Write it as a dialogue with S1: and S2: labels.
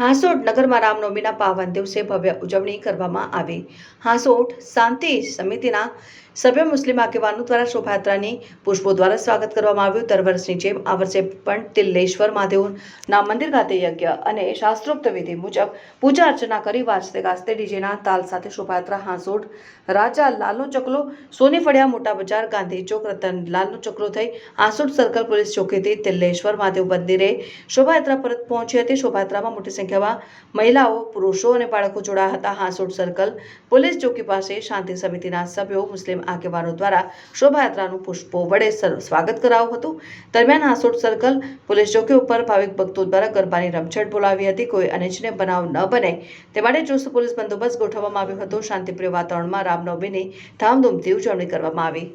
S1: હાંસોટ નગરમાં રામનવમીના પાવન દિવસે ભવ્ય ઉજવણી કરવામાં આવી. હાંસોટ શાંતિ સમિતિના સભ્ય મુસ્લિમ આગેવાનો દ્વારા શોભાયાત્રાની પુષ્પો દ્વારા સ્વાગત કરવામાં આવ્યું. દર વર્ષની જેમ આ વર્ષે પણ તિલ્લેશ્વર મહાદેવના મંદિર ખાતે યજ્ઞ અને શાસ્ત્રોક્ત વિધિ મુજબ પૂજા અર્ચના કરી વાજતે ગાજતે ડીજેના તાલ સાથે શોભાયાત્રા હાંસોડ રાજા લાલનો ચકલો સોની મોટા બજાર, ગાંધી ચોક, રતન લાલનો ચકલો થઈ હાંસોડ સર્કલ પોલીસ ચોકીથી તિલ્લેશ્વર મહાદેવ મંદિરે શોભાયાત્રા પરત પહોંચી હતી. શોભાયાત્રામાં મોટી સંખ્યામાં મહિલાઓ, પુરુષો અને બાળકો જોડાયા હતા. હાંસોડ સર્કલ પોલીસ ચોકી પાસે શાંતિ સમિતિના સભ્યો, મુસ્લિમ આગેવાનો દ્વારા શોભાયાત્રાનું પુષ્પો વડે સ્વાગત કરાવ્યું હતું. દરમિયાન હાંસોટ સર્કલ પોલીસ ચોકી ઉપર ભાવિક ભક્તો દ્વારા ગરબાની રમઝટ બોલાવી હતી. કોઈ અનિચ્છનીય બનાવ ન બને તે માટે ચુસ્ત પોલીસ બંદોબસ્ત ગોઠવવામાં આવ્યો હતો. શાંતિપ્રિય વાતાવરણમાં રામનવમીની ધામધૂમથી ઉજવણી કરવામાં આવી.